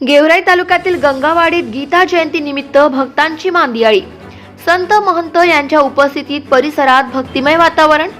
गेवराई तालुक्यातील गंगावाडीत गीता जयंती निमित्त भक्तांची मांदियाळी. संत महंत यांच्या उपस्थितीत परिसरात भक्तिमय वातावरण.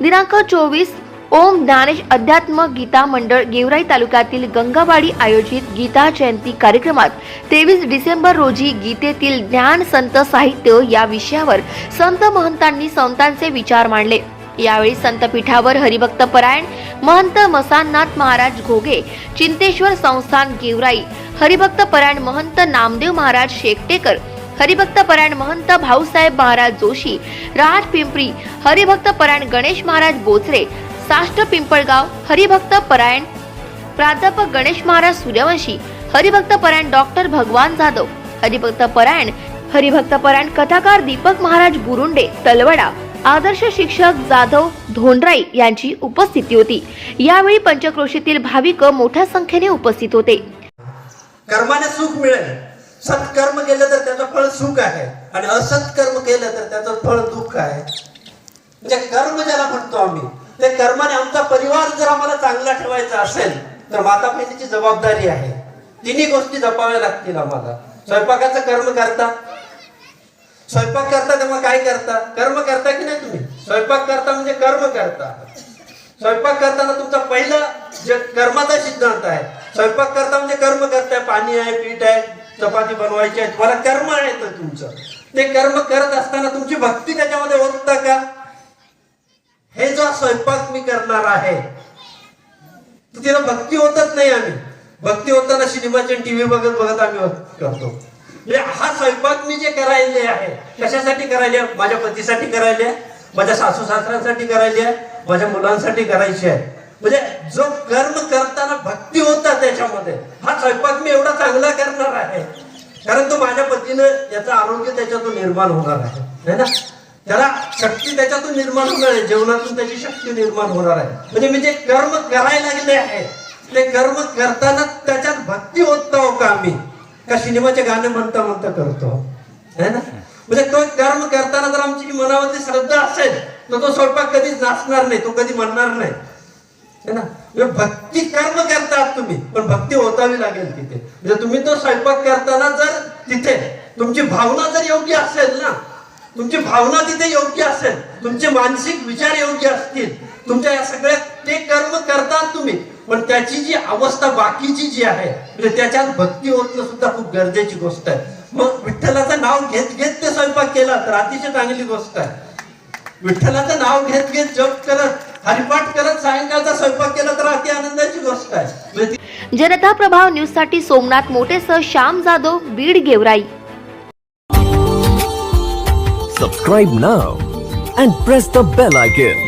दिनांक चोवीस ओम ज्ञानेश अध्यात्म गीता मंडळ गेवराई तालुक्यातील गंगावाडी आयोजित गीता जयंती कार्यक्रमात तेवीस डिसेंबर रोजी गीतेतील ज्ञान संत साहित्य या विषयावर संत महंतांनी संतांचे विचार मांडले. यावेळी संतपीठावर हरिभक्त परायण महंत मसाननाथ महाराज घोगे चिंतेश्वर संस्थान गेवराई हरिभक्त परायण महंत नामदेव महाराज शेकटेकर हरिभक्त परायण महंत भाऊसाहेब महाराज जोशी राज पिंपरी हरिभक्त परायण गणेश महाराज बोचरे साष्ट पिंपळगाव हरिभक्त परायण प्राध्यापक गणेश महाराज सूर्यवंशी हरिभक्त परायण डॉक्टर भगवान जाधव हरिभक्त परायण हरिभक्त परायण कथाकार दीपक महाराज बुरुंडे तलवडा आदर्श शिक्षक जाधव धोंडराई यांची उपस्थिती होती. यावेळी पंचक्रोशीतील भाविक मोठ्या संख्येने उपस्थित होते. कर्माने सुख मिळेल. सत्कर्म केलं तर त्याचं फळ सुख आहे. आणि असत्कर्म केलं तर त्याचं फळ दुःख आहे. म्हणजे कर्म ज्याला म्हणतो आम्ही ते कर्माने आमचा परिवार जर आम्हाला चांगला ठेवायचा असेल तर माता पितेची जबाबदारी आहे. तिन्ही गोष्टी जपाव्या लागतील आम्हाला. स्वयंपाकाचं कर्म करता स्वयंपाक करता तेव्हा काय करता? कर्म करता की नाही तुम्ही? स्वयंपाक करता म्हणजे कर्म करता. स्वयंपाक करताना तुमचा पहिला जे कर्माचा सिद्धांत आहे स्वयंपाक करता म्हणजे कर्म करताय. पाणी आहे पीठ आहे चपाती बनवायची आहे तुम्हाला कर्म आहे तर तुमचं. ते कर्म करत असताना तुमची भक्ती त्याच्यामध्ये ओतता का? हे जो स्वयंपाक मी करणार आहे तिला भक्ती होतच नाही आम्ही. भक्ती होताना सिनेमाचे टीव्ही बघत बघत आम्ही करतो. म्हणजे हा स्वयंपाक मी जे करायले आहे कशासाठी करायले? माझ्या पतीसाठी करायले माझ्या सासू सासऱ्यांसाठी करायली आहे माझ्या मुलांसाठी करायची आहे. म्हणजे जो कर्म करताना भक्ती होता त्याच्यामध्ये हा स्वयंपाक मी एवढा चांगला करणार आहे. कारण तो माझ्या पतीनं याचं आरोग्य त्याच्यातून निर्माण होणार आहे. ना? त्याला शक्ती त्याच्यातून निर्माण होणार आहे. जेवणातून त्याची शक्ती निर्माण होणार आहे. म्हणजे मी जे कर्म करायला लागले आहे ते कर्म करताना त्याच्यात भक्ती होत का आम्ही. का सिनेमाचे गाणे म्हणता म्हणता करतो. है ना? म्हणजे तो कर्म करताना जर आमची मनावरती श्रद्धा असेल तर तो स्वयंपाक कधीच नाचणार नाही तो कधी म्हणणार नाही. है ना? म्हणजे भक्ती कर्म करतात तुम्ही पण भक्ती होतावी लागेल तिथे. म्हणजे तुम्ही तो स्वयंपाक करताना जर तिथे तुमची भावना जर योग्य असेल ना तुमची भावना तिथे योग्य असेल तुमचे मानसिक विचार योग्य असतील तुमच्या या सगळ्या ते कर्म करतात तुम्ही. पण त्याची जी अवस्था बाकीची जी आहे म्हणजे त्याच्यात भक्ती होतणं सुद्धा खूप गरजेची गोष्ट आहे. मग विठ्ठलाचं नाव घेत घेत ते स्वयंपाक केला तर अतिशय चांगली गोष्ट आहे. विठ्ठलाचं नाव घेत घेत जप करत हरिपाठ करत सायंकाळचा स्वयंपाक केला तर अति आनंदाची गोष्ट आहे. म्हणजे जनता प्रभाव न्यूजसाठी Somnath मोटेसह Shyam Jadhav Beed Georai. Subscribe now and press the bell icon.